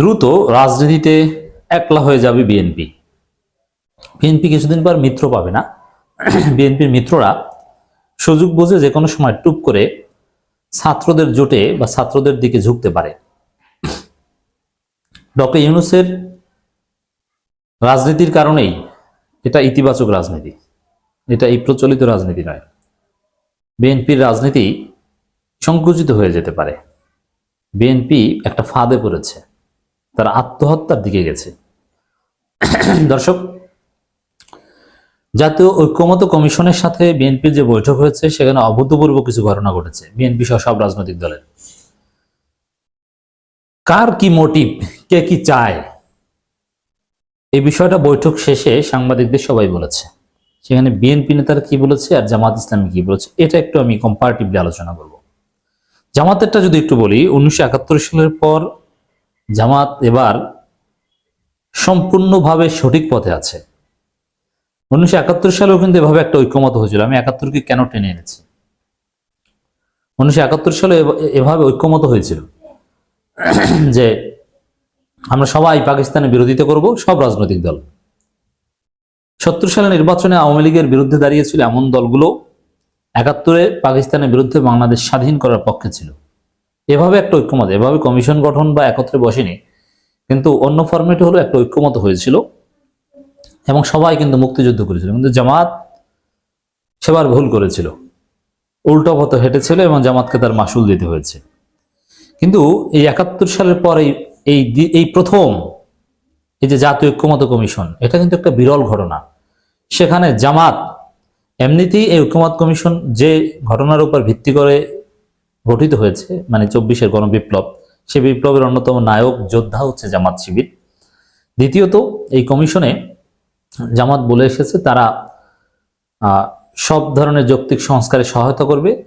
দ্রুত রাজনীতিতে একলা হয়ে যাবে বিএনপি বিএনপি কিছুদিন পর মিত্র পাবে না। বিএনপির মিত্ররা সুযোগ বুঝে যে কোনো সময় টুপ করে ছাত্রদের জোটে বা ছাত্রদের দিকে ঝুঁকতে পারে। ডক্টর ইউনুসের রাজনীতির কারণেই এটা ইতিবাচক রাজনীতি। এটা এই প্রচলিত রাজনীতি নয়। বিএনপির রাজনীতি সংকুচিত হয়ে যেতে পারে। বিএনপি একটা ফাঁদে পড়েছে। তারা আত্মহত্যার দিকে গেছে। দর্শক, জাতীয় ঐক্যমত কমিশনের সাথে বিএনপির যে বৈঠক হয়েছে, সেখানে অভূতপূর্ব কিছু ঘটনা ঘটেছে বিএনপি সহ সব রাজনৈতিক দলের। কার কি মোটিভ কে কি চায়? এই বিষয়টা বৈঠক শেষে সাংবাদিকদের সবাই বলেছে। সেখানে বিএনপি নেতারা কি বলেছে আর জামাত ইসলামী কি বলেছে, এটা একটু আমি কম্পারেটিভলি আলোচনা করব। জামাতেরটা যদি একটু বলি, উনিশশো একাত্তর সালের পর জামাত এবার সম্পূর্ণভাবে সঠিক পথে আছে। উনিশশো একাত্তর সালেও কিন্তু এভাবে একটা ঐক্যমত হয়েছিল। আমি একাত্তরকে কেন টেনে এনেছি? উনিশশো একাত্তর সালে এভাবে ঐক্যমত হয়েছিল যে আমরা সবাই পাকিস্তানের বিরোধিতা করব, সব রাজনৈতিক দল। সত্তর সালে নির্বাচনে আওয়ামী লীগের বিরুদ্ধে দাঁড়িয়েছিল এমন দলগুলো। একাত্তরে পাকিস্তানের বিরুদ্ধে বাংলাদেশ স্বাধীন করার পক্ষে ছিল। এভাবে একটা ঐক্যমত, এভাবে কমিশন গঠন বা একত্রে বসেনি, কিন্তু অন্য ফরম্যাটে হলো একটা ঐক্যমত হয়েছিল এবং সবাই কিন্তু মুক্তিযুদ্ধ করেছিল, কিন্তু জামাত সেবার ভুল করেছিল। উল্টো পথে হেঁটেছিল এবং জামাতকে তার মাসুল দিতে হয়েছে। কিন্তু এই একাত্তর সালের পর এই এই প্রথম এই যে জাতীয় ঐক্যমত কমিশন, এটা কিন্তু একটা বিরল ঘটনা। সেখানে জামাত এমনিতেই এই ঐক্যমত কমিশন যে ঘটনার উপর ভিত্তি করে গঠিত হয়েছে মানে চব্বিশের গণবিপ্লব। সে বিপ্লবের অন্যতম নায়ক, যোদ্ধা হচ্ছে জামাত শিবির। দ্বিতীয়ত, এই কমিশনে জামাত বলে এসেছে, তারা সব ধরনের যৌক্তিক সংস্কারে সহায়তা করবে,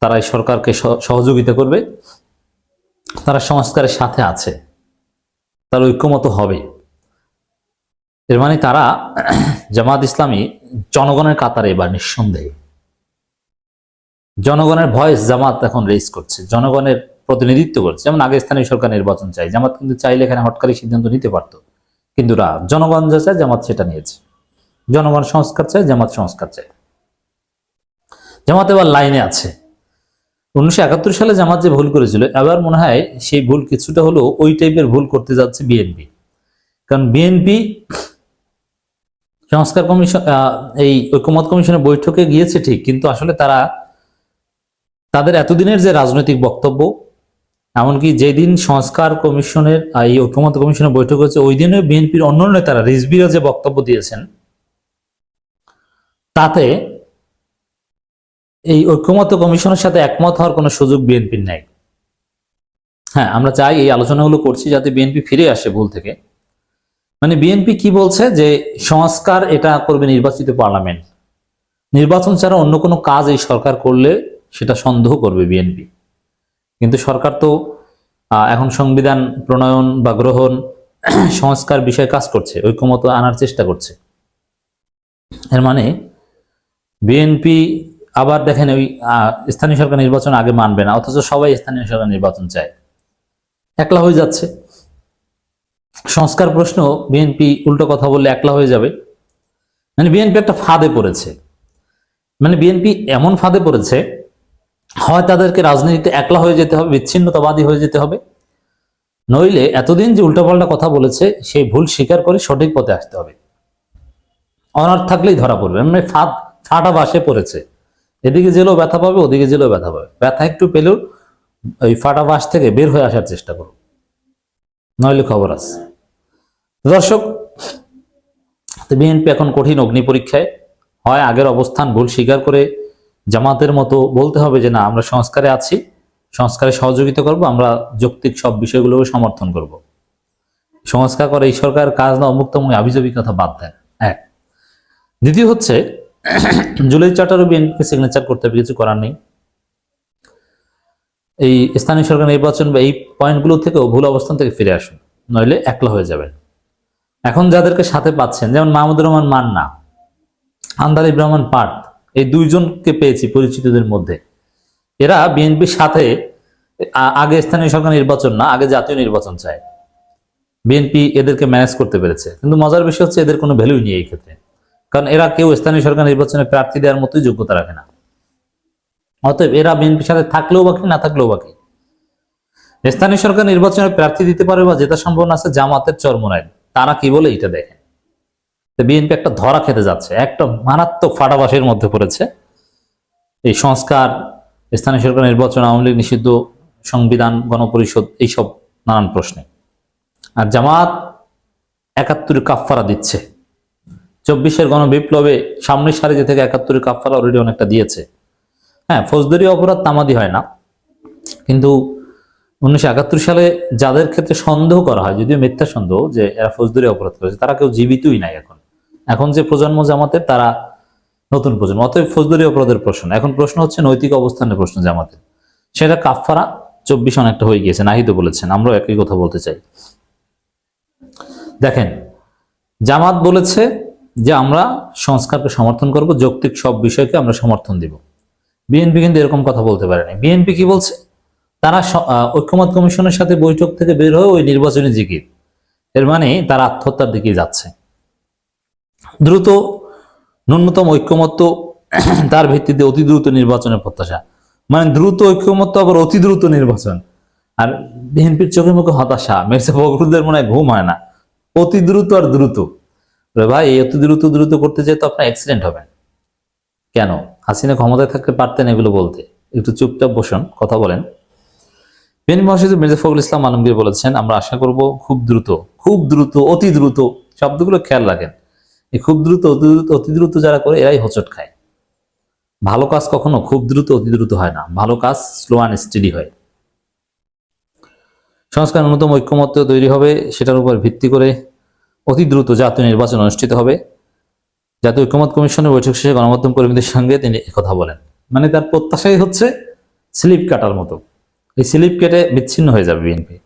তারা এই সরকারকে সহ- সহযোগিতা করবে, তারা সংস্কারের সাথে আছে, তার ঐক্যমত হবে। এর মানে তারা জামাত ইসলামী জনগণের কাতারে এবার নিঃসন্দেহে। জনগণের ভয়েস জামাত এখন রেস করছে, জনগণের প্রতিনিধিত্ব করছে। যেমন আগে স্থানীয় সরকার নির্বাচন চাই জামাত কিন্তু চাইলে এখানে হটকারী সিদ্ধান্ত নিতে পারতো। কিন্তু রা জনগণ যা চায় জামাত সেটা নিয়েছে। জনগণ সংস্কার চায়, জামাত সংস্কার চায়। জামাত এবার লাইনে আছে। উনিশশো একাত্তর সালে জামাত যে ভুল করেছিল, এবার মনে হয় সেই ভুল কিছুটা হলেও ওই টাইপের ভুল করতে যাচ্ছে বিএনপি কারণ বিএনপি সংস্কার কমিশন এই ঐক্যমত কমিশনের বৈঠকে গিয়েছে ঠিক, কিন্তু আসলে তারা তাদের এতদিনের যে রাজনৈতিক বক্তব্য, এমনকি যেদিন সংস্কার কমিশনের এই ঐক্যমত কমিশনের বৈঠক হচ্ছে ওই দিনে বিএনপির অন্য নেতারা রিজবিরা যে বক্তব্য দিয়েছেন, তাতে এই ঐক্যমত কমিশনের সাথে একমত হওয়ার কোনো সুযোগ বিএনপির নাই। হ্যাঁ আমরা চাই এই আলোচনাগুলো করছি যাতে বিএনপি ফিরে আসে ভুল থেকে। মানে বিএনপি কি বলছে যে সংস্কার এটা করবে নির্বাচিত পার্লামেন্ট। নির্বাচন ছাড়া অন্য কোনো কাজ এই সরকার করলে সেটা সন্দেহ করবে বিএনপি কিন্তু সরকার তো এখন সংবিধান, প্রণয়ন বা গ্রহণ, সংস্কার বিষয়ে কাজ করছে, ঐক্যমত আনার চেষ্টা করছে। এর মানে বিএনপি আবার দেখেন ওই স্থানীয় সরকার নির্বাচন আগে মানবে না, অথচ সবাই স্থানীয় সরকার নির্বাচন চায়। একলা হয়ে যাচ্ছে। সংস্কার প্রশ্ন বিএনপি উল্টো কথা বললে একলা হয়ে যাবে। মানে বিএনপি একটা ফাঁদে পড়েছে। মানে বিএনপি এমন ফাঁদে পড়েছে হয় তাদেরকে রাজনীতিতে একলা হয়ে যেতে হবে, বিচ্ছিন্নতাবাদী হয়ে যেতে হবে। নইলে এতদিন যে উল্টোপাল্টা কথা বলেছে, সেই ভুল স্বীকার করে সঠিক পথে আসতে হবে। অনার থাকলেই ধরা পড়বে। মানে ফাঁদ, ফাটা বাসে পড়েছে। এদিকে জেলেও ব্যথা পাবে, ওদিকে জেলেও ব্যথা পাবে। ব্যথা একটু পেলেও ওই ফাটা বাস থেকে বের হয়ে আসার চেষ্টা করো নইলে খবর আছে। দর্শক বিএনপি এখন কঠিন অগ্নি পরীক্ষায়। হয় আগের অবস্থান ভুল স্বীকার করে জামাতের মতো বলতে হবে যে, না, আমরা সংস্কারে আছি, সংস্কারে সহযোগিতা করব, আমরা যৌক্তিক সব বিষয়গুলোকে সমর্থন করব। সংস্কার করে এই সরকার কাজ না অমুক্তময় আভিজবী কথা বাদ দেন। এক। দ্বিতীয় হচ্ছে, জুলাই চার্টারও বিএনপি সিগনেচার করতে হবে, কিছু করার নেই। এই স্থানীয় সরকার নির্বাচন বা এই পয়েন্টগুলো থেকেও ভুল অবস্থান থেকে ফিরে আসুন, নইলে একলা হয়ে যাবেন। এখন যাদেরকে সাথে পাচ্ছেন, যেমন মাহমুদুর রহমান মান্না, আন্দালিব রহমান পার্থ এই দুইজনকে পেয়েছি পরিচিতদের মধ্যে। এরা বিএনপির সাথে আগে স্থানীয় সরকার নির্বাচন না, আগে জাতীয় নির্বাচন চায়। বিএনপি এদেরকে ম্যানেজ করতে পেরেছে। কিন্তু মজার বিষয় হচ্ছে এদের কোনো ভ্যালু নেই এই ক্ষেত্রে। কারণ এরা কেউ স্থানীয় সরকার নির্বাচনে প্রার্থী দেওয়ার মতোই যোগ্যতা রাখে না। অতএব এরা বিএনপির সাথে থাকলেও বাকি, না থাকলেও বাকি। স্থানীয় সরকার নির্বাচনে প্রার্থী দিতে পারে বা জেতার সম্ভাবনা আছে জামাতের চরমনায়। তারা কি বলে এটা দেখেন। বিএনপি একটা ধরা খেতে যাচ্ছে, একটা মারাত্মক ফাটাবাসের মধ্যে পড়েছে। এই সংস্কার, স্থানীয় সরকার নির্বাচন, আওয়ামী লীগ নিষিদ্ধ সংবিধান, গণপরিষদ, এইসব নানান প্রশ্নে। আর জামাত একাত্তরে কাফফারা দিচ্ছে। চব্বিশের গণবিপ্লবে সামনের সারিতে থেকে একাত্তরে কাফফারা অলরেডি অনেকটা দিয়েছে। হ্যাঁ ফৌজদারি অপরাধ তামাদি হয় না। কিন্তু উনিশশো একাত্তর সালে যাদের ক্ষেত্রে সন্দেহ করা হয়, যদিও মিথ্যা সন্দেহ যে এরা ফৌজদারি অপরাধ করেছে, তারা কেউ জীবিতই নাই এখন। এখন যে প্রজন্ম জামাতের তারা নতুন প্রজন্ম। অতএব ফৌজদারি অপরাধের প্রশ্ন। এখন প্রশ্ন হচ্ছে নৈতিক অবস্থানের প্রশ্ন জামাতের সেটা কাফফারা চব্বিশ অনেকটা হয়ে গিয়েছে নাহিদ বলেছেন, আমরাও একই কথা বলতে চাই। দেখেন, জামাত বলেছে যে আমরা সংস্কারকে সমর্থন করব, যৌক্তিক সব বিষয়কে আমরা সমর্থন দিব। বিএনপি কিন্তু এরকম কথা বলতে পারেনি। বিএনপি কি বলছে? তারা ঐক্যমত কমিশনের সাথে বৈঠক থেকে বের হয়ে ওই নির্বাচনী জিকির। এর মানে তারা আত্মহত্যার দিকে যাচ্ছে। দ্রুত, ন্যূনতম ঐক্যমত্য, তার ভিত্তিতে অতি দ্রুত নির্বাচনের প্রত্যাশা। মানে দ্রুত ঐক্যমত্য, আবার অতি দ্রুত নির্বাচন। আর বিএনপির চোখে মুখে হতাশা, মির্জা ফখরুলদের মনে ঘুম হয় না। অতি দ্রুত আর দ্রুত। ভাই, এই অতি দ্রুত দ্রুত করতে যেয়ে তো আপনার অ্যাক্সিডেন্ট হবে কেন? হাসিনা ক্ষমতায় থাকতে পারতেন এগুলো বলতে। একটু চুপচাপ বসুন, কথা বলেন। বিএনপি মহাসচিব মির্জা ফখরুল ইসলাম আলমগীর বলেছেন, আমরা আশা করব খুব দ্রুত খুব দ্রুত, অতি দ্রুত, শব্দগুলো খেয়াল রাখেন। খুব দ্রুত, অতি দ্রুত যারা করে, এরাই হোঁচট খায়। ভালো কাজ কখনো খুব দ্রুত, অতি দ্রুত হয় না। ভালো কাজ স্লো অ্যান্ড স্টেডি হয়। সংস্কার ন্যূনতম ঐক্যমত্য তৈরি হবে, সেটার উপর ভিত্তি করে অতি দ্রুত জাতীয় নির্বাচন অনুষ্ঠিত হবে। জাতীয় ঐক্যমত কমিশনের বৈঠক শেষে গণমাধ্যম কর্মীদের সঙ্গে তিনি কথা বলেন। মানে তার প্রত্যাশাই হচ্ছে স্লিপ কাটার মতো। এই স্লিপ কেটে বিচ্ছিন্ন হয়ে যাবে বিএনপি।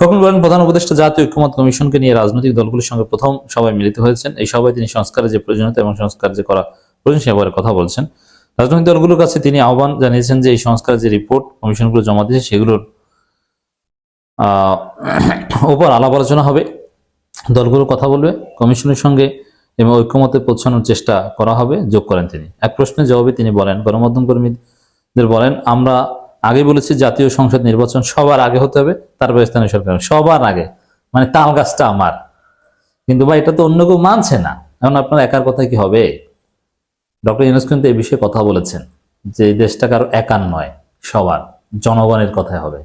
ফখরুল বলেন প্রধান উপদেষ্টা জাতীয় ঐক্যমত কমিশনকে নিয়ে রাজনৈতিক দলগুলোর সঙ্গে প্রথম সভায় মিলিত হয়েছেন। এই সভায় তিনি সংস্কারের যে প্রয়োজনীয়তা এবং সংস্কার যে করা প্রয়োজন সে ব্যাপারে কথা বলছেন। রাজনৈতিক দলগুলোর কাছে তিনি আহ্বান জানিয়েছেন যে, এই সংস্কারের যে রিপোর্ট কমিশনগুলো জমা দিয়েছে, সেগুলোর ওপর আলাপ আলোচনা হবে। দলগুলো কথা বলবে, কমিশনের সঙ্গে এবং ঐক্যমতে পৌঁছানোর চেষ্টা করা হবে। যোগ করেন তিনি। এক প্রশ্নের জবাবে তিনি বলেন, গণমাধ্যম কর্মীদের বলেন, আমরা আগে বলেছি জাতীয় সংসদ নির্বাচন সবার আগে হতে হবে, তারপর স্থানীয় সরকার। সবার আগে। মানে তাল গাছটা আমার। কিন্তু ভাই, এটা তো অন্য কেউ মানছে না। এখন আপনার একার কথা কি হবে? ডক্টর ইউনুস কিন্তু এই বিষয়ে কথা বলেছেন যে এই দেশটা কারও একার নয়, সবার। জনগণের কথাই হবে।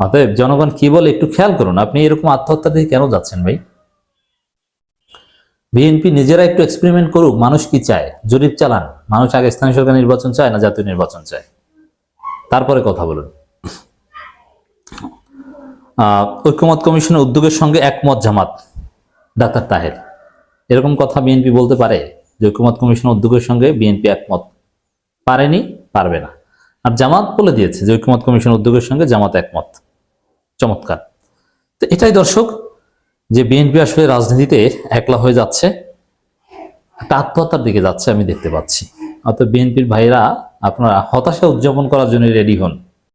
অতএব জনগণ কি বলে একটু খেয়াল করুন, আপনি এরকম আত্মহত্যা দিয়ে কেন যাচ্ছেন ভাই? বিএনপি নিজেরা একটু এক্সপেরিমেন্ট করুক, মানুষ কি চায়? জরিপ চালান। মানুষ আগে স্থানীয় সরকার নির্বাচন চায় না জাতীয় নির্বাচন চায়? তারপরে কথা বলুন। ঐক্যমত কমিশনের উদ্যোগের সঙ্গে একমত জামাত, ডাক্তার তাহের। এরকম কথা বিএনপি বলতে পারে যে ঐক্যমত কমিশনের উদ্যোগের সঙ্গে বিএনপি একমত। পারেনি, পারবে না। আর জামাত বলে দিয়েছে যে ঐক্যমত কমিশনের উদ্যোগের সঙ্গে জামাত একমত। চমৎকার। তো এটাই দর্শক যে বিএনপি আসলে রাজনীতিতে একলা হয়ে যাচ্ছে, একটা আত্মহত্যার দিকে যাচ্ছে আমি দেখতে পাচ্ছি। অত বিএনপির ভাইরা আপনারা হতাশা উদযাপন করার জন্য রেডি হন।